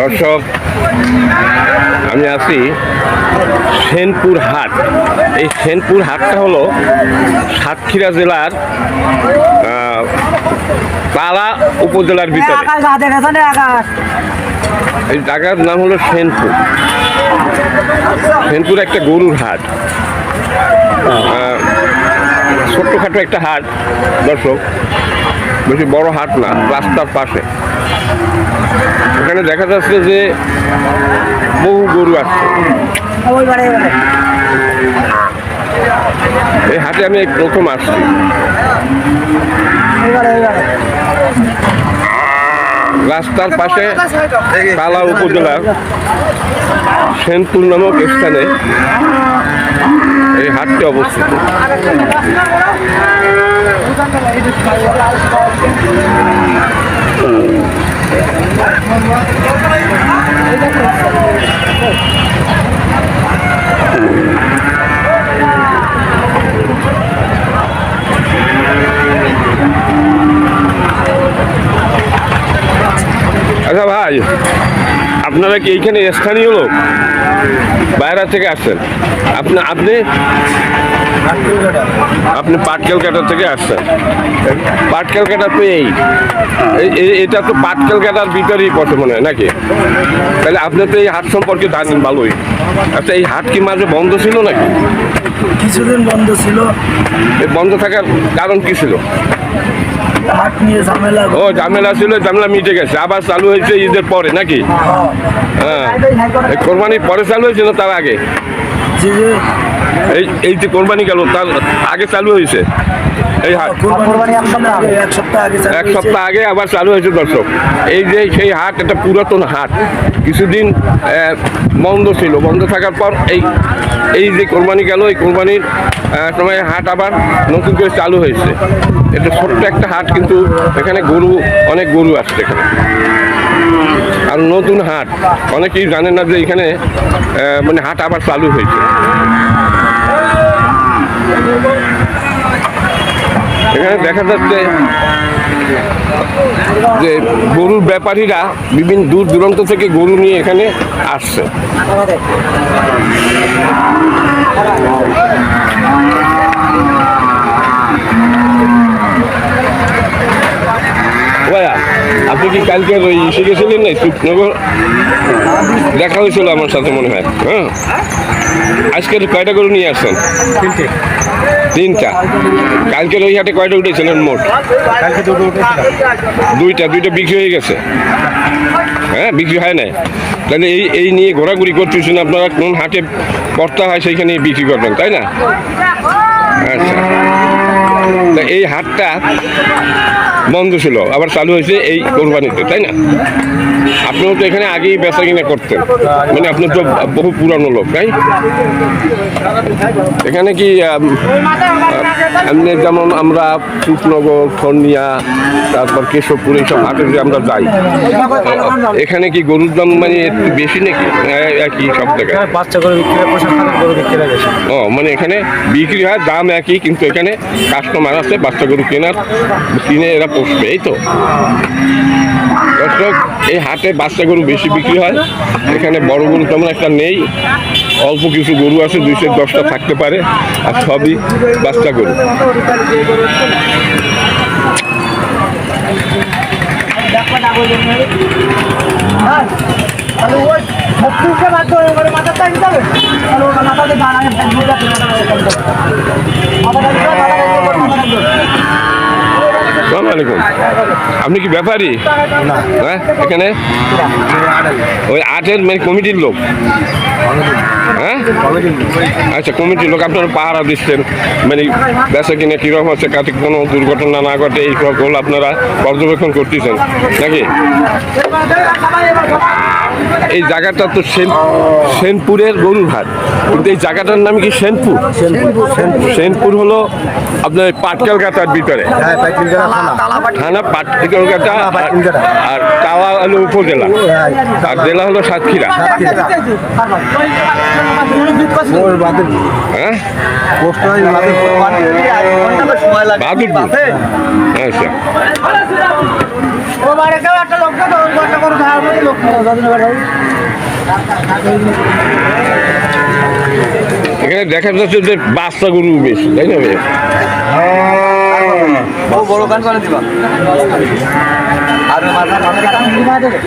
দর্শক আমি আছি সেনপুর হাট। এই সেনপুর হাটটা হলো সাতক্ষীরা জেলার পালা উপজেলার ভিতরে। এই জায়গার নাম হলো সেনপুর। সেনপুর একটা গরুর হাট। ছোট্টখাটো একটা হাট দর্শক। বেশি বড় হাট না, রাস্তার পাশে। এখানে দেখা যাচ্ছে যে বহু গরু আসছে এই হাটে আমি প্রথম আসছি। রাস্তার পাশে তালা উপজেলার সেনপুর নামক স্থানে এই হাটটি অবস্থিত। আচ্ছা আপনারা কি এইখানে স্থানীয় লোক? বাইরে থেকে আসছেন। আপনি আপনি? আপনি পাট ক্যালকাটা থেকে আসছেন। পাট ক্যালকাটা তো এই। এটা তো পাট ক্যালকাটার ভিতরেই পড়ে মনে হয়, নাকি? তাহলে আপনি তো এই হাট সম্পর্কে জানেন ভালোই। আচ্ছা এই হাট কি মাঝে বন্ধ ছিল নাকি? কিছুদিন বন্ধ ছিল। এই বন্ধ থাকার কারণ কি ছিল? হাট নিয়ে ঝামেলা। ও ঝামেলা ছিল ঝামেলা মিটে গেছে। আবার চালু হয়েছে ঈদের পরে নাকি? হ্যাঁ। কোরবানির পরে চালু হয়েছিল তার আগে? এই এই যে কোরবানি গেল তার আগে চালু হয়েছে? এই হাট। এক সপ্তাহ আগে। এক সপ্তাহ আগে চালু এক হয়েছে। সপ্তাহ আগে আবার চালু হয়েছে দর্শক। এই যে সেই হাট একটা পুরাতন হাট। কিছুদিন বন্ধ ছিল। বন্ধ থাকার পর এই এই যে কোরবানি গেল এই কোরবানির সময় হাট আবার নতুন করে চালু হয়েছে। এটা ছোট্ট একটা হাট কিন্তু এখানে গরু অনেক গরু আসছে এখানে। আর নতুন হাট। অনেকেই জানে না যে এখানে মানে হাট আবার চালু হয়েছে। এখানে দেখা যাচ্ছে যে গরুর ব্যাপারীরা বিভিন্ন দূর দূরান্ত থেকে গরু নিয়ে এখানে আসছে। আপনি কি কালকে ওই ইসে গেছিলেন না সুপনগর দেখা হয়েছিল আমার সাথে মনে হয়। হ্যাঁ। আজকে কয়টা গরু নিয়ে আসছেন? তিনটে। কালকের ওই হাটে কয়টা উঠেছিলেন মোট? দুইটা দুইটা বিক্রি হয়ে গেছে? হ্যাঁ বিক্রি হয় নাই? তাহলে এই এই নিয়ে ঘোরাঘুরি করতেছেন আপনারা কোন হাটে কর্তা হয় সেইখানে বিক্রি করবেন তাই না? আচ্ছা। এই হাটটা বন্ধ ছিল আবার চালু হয়েছে এই কোরবানিতে তাই না? আপনিও তো এখানে আগেই বেচা কিনা করতেন। মানে আপনি তো বহু পুরানো লোক তাই? এখানে কি এমনি যেমন আমরা সুপনগর খন্ডিয়া তারপর কেশবপুর এইসব হাটে যে আমরা যাই। এখানে কি গরুর দাম মানে একটু বেশি নাকি? একই সব জায়গায়। বাচ্চা গরু বিক্রি ও মানে এখানে বিক্রি হয় দাম একই কিন্তু এখানে কাস্টমার আছে, বাচ্চা গরু কেনার, কিনে এরা পোষবে, এই তো। দর্শক, এই হাটে বাচ্চা গরু বেশি বিক্রি হয়। এখানে বড় গরু তেমন একটা নেই। অল্প কিছু গরু আছে দুইশো দশটা থাকতে পারে, আর সবই বাচ্চা গরু। তাহলে আলাইকুম। আপনি কি ব্যাপারী? হ্যাঁ এখানে? ওই আটের মানে কমিটির লোক। হ্যাঁ? আচ্ছা কমিটির লোক আপনারা পাহারা দিচ্ছেন। মানে বেচা কিনে কীরকম হচ্ছে কাতে কোনো দুর্ঘটনা না ঘটে এই সকল আপনারা পর্যবেক্ষণ করতেছেন। নাকি? এই জায়গাটা তো সেন সেনপুরের গরুর হাট কিন্তু এই জায়গাটার নাম কি সেনপুর? সেনপুর হলো আপনার পাটকালকাতার ভিতরে। হ্যাঁ থানা। পাটকালকাতা আর তাওয়া হলো উপজেলা। আর জেলা হলো সাতক্ষীরা। হ্যাঁ? হয় আচ্ছা। ঘরে কেউ একটা লোক না তো ওই ঘরটা করে ধার করে লোক নেই দাদিনের ঘরে এখানে দেখা যাচ্ছে যে বাচ্চা গরু বেশি তাই না বড় গান করে দিবা। আর মাথা মাথা ঘুমা দেবে